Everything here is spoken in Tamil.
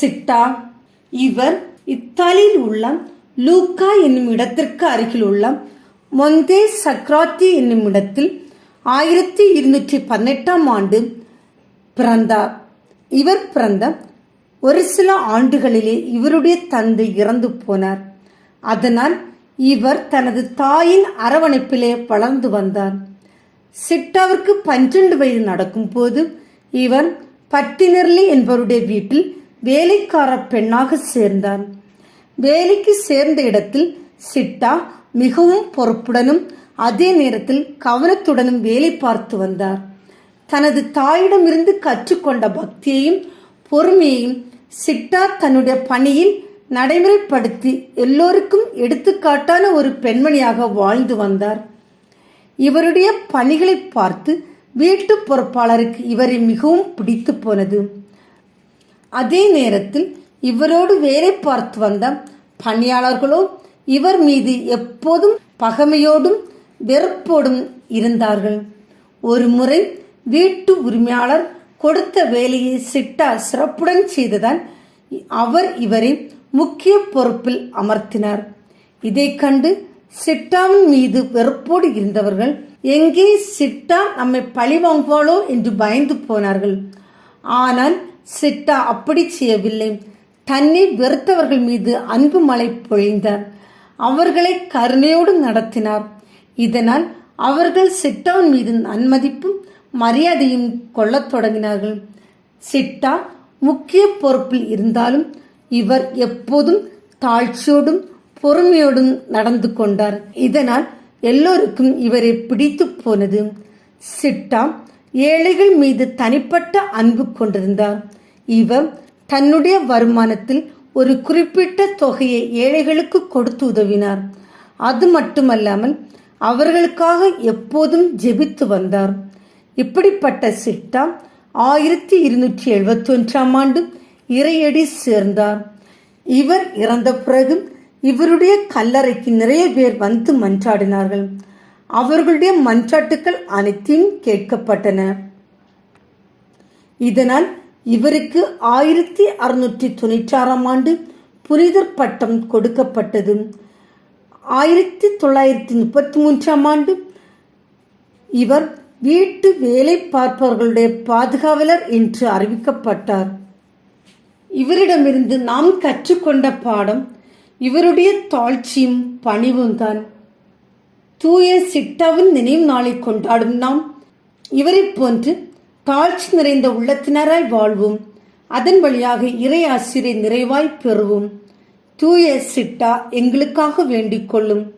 சிட்டா இவர் இத்தாலியில் உள்ள லூக்கா என்னும் இடத்திற்கு அருகில் உள்ள மொந்தே சக்ராத்தி என்னும் இடத்தில் ஆயிரத்தி இருநூற்றி பதினெட்டாம் ஆண்டு பிறந்தார். இவர் பிறந்த ஒரு சில ஆண்டுகளிலே இவருடைய தந்தை இறந்து போனார். அதனால் இவர் தனது தாயின் அரவணைப்பிலே வளர்ந்து வந்தார். சிட்டாவிற்கு பன்னிரண்டு வயது நடக்கும்போது இவர் பட்டினர்லி என்பவருடைய வீட்டில் வேலைக்கார பெண்ணாக சேர்ந்தார் வேலைக்கு சேர்ந்த இடத்தில் சிட்டா மிகவும் பொறுப்புடனும் அதே நேரத்தில் கவனத்துடனும் வேலை பார்த்து வந்தார். தனது தாயிடமிருந்து கற்றுக்கொண்ட பக்தியையும் பொறுமையையும் சிட்டா தன்னுடைய பணியில் நடைமுறைப்படுத்தி எல்லோருக்கும் எடுத்துக்காட்டான ஒரு பெண்மணியாக வாழ்ந்து வந்தார். இவருடைய பணிகளை பார்த்து வீட்டு பொறுப்பாளருக்கு இவரை மிகவும் பிடித்து போனது. அதே நேரத்தில் இவரோடு வேலை பார்த்து வந்த பணியாளர்களோ இவர் மீது எப்போதும் பகைமையோடும் வெறுப்போடும் இருந்தார்கள். ஒரு முறை வீட்டு உரிமையாளர் கொடுத்த வேலையை சிட்டா சிறப்புடன் செய்ததால் அவர் இவரை முக்கிய பொறுப்பில் அமர்த்தினார். இதை கண்டு சிட்டாவின் மீது வெறுப்போடு இருந்தவர்கள் எங்கே சிட்டா நம்மை பழி வாங்குவாளோ? என்று பயந்து போனார்கள். ஆனால் சிட்டா அப்படி செய்யவில்லை. தன்னை வெறுத்தவர்கள் மீது அன்பு மழை பொழிந்தார் அவர்களை கருணையோடு நடத்தினார். இதனால் அவர்கள் சிட்டாவின் மீது நன்மதிப்பும் மரியாதையும் கொள்ளத் தொடங்கினார்கள். சிட்டா முக்கிய பொறுப்பில் இருந்தாலும் இவர் எப்போதும் தாழ்ச்சியோடும் பொறுமையோடும் நடந்து கொண்டார். இதனால் எல்லோருக்கும் இவரை பிடித்து போனது. சிட்டா ஏழைகள் மீது தனிப்பட்ட அன்பு கொண்டிருந்தார் இவர் தன்னுடைய வருமானத்தில் ஒரு குறிப்பிட்ட தொகையை ஏழைகளுக்கு கொடுத்து உதவினார் அது மட்டுமல்லாமல் அவர்களுக்காக எப்போதும் ஜெபித்து வந்தார் இப்படிப்பட்ட சிட்டா ஆயிரத்தி இருநூற்றி எழுபத்தி ஒன்றாம் ஆண்டு இறையடி சேர்ந்தார் இவர் இறந்த பிறகு இவருடைய கல்லறைக்கு நிறைய பேர் வந்து மன்றாடினார்கள். அவர்களுடைய மன்றாட்டுக்கள் அனைத்தையும் கேட்கப்பட்டன. இதனால் இவருக்கு ஆயிரத்தி அறுநூற்றி தொண்ணூற்றாறாம் ஆண்டு புனிதர் பட்டம் கொடுக்கப்பட்டது. ஆயிரத்தி தொள்ளாயிரத்தி முப்பத்தி மூன்றாம் ஆண்டு இவர் வீட்டு வேலை பார்ப்பவர்களுடைய பாதுகாவலர் என்று அறிவிக்கப்பட்டார். இவரிடமிருந்து நாம் கற்றுக்கொண்ட பாடம் இவருடைய தாழ்ச்சியும் பணிவும் தான் தூய சிட்டாவின் நினைவு நாளை கொண்டாடும் நாம். இவரை போன்று தாழ்ச்சி நிறைந்த உள்ளத்தினராய் வாழ்வோம். அதன் வழியாக இறை ஆசிரியை நிறைவாய் பெறுவோம். தூய சிட்டா எங்களுக்காக வேண்டிக் கொள்ளும்.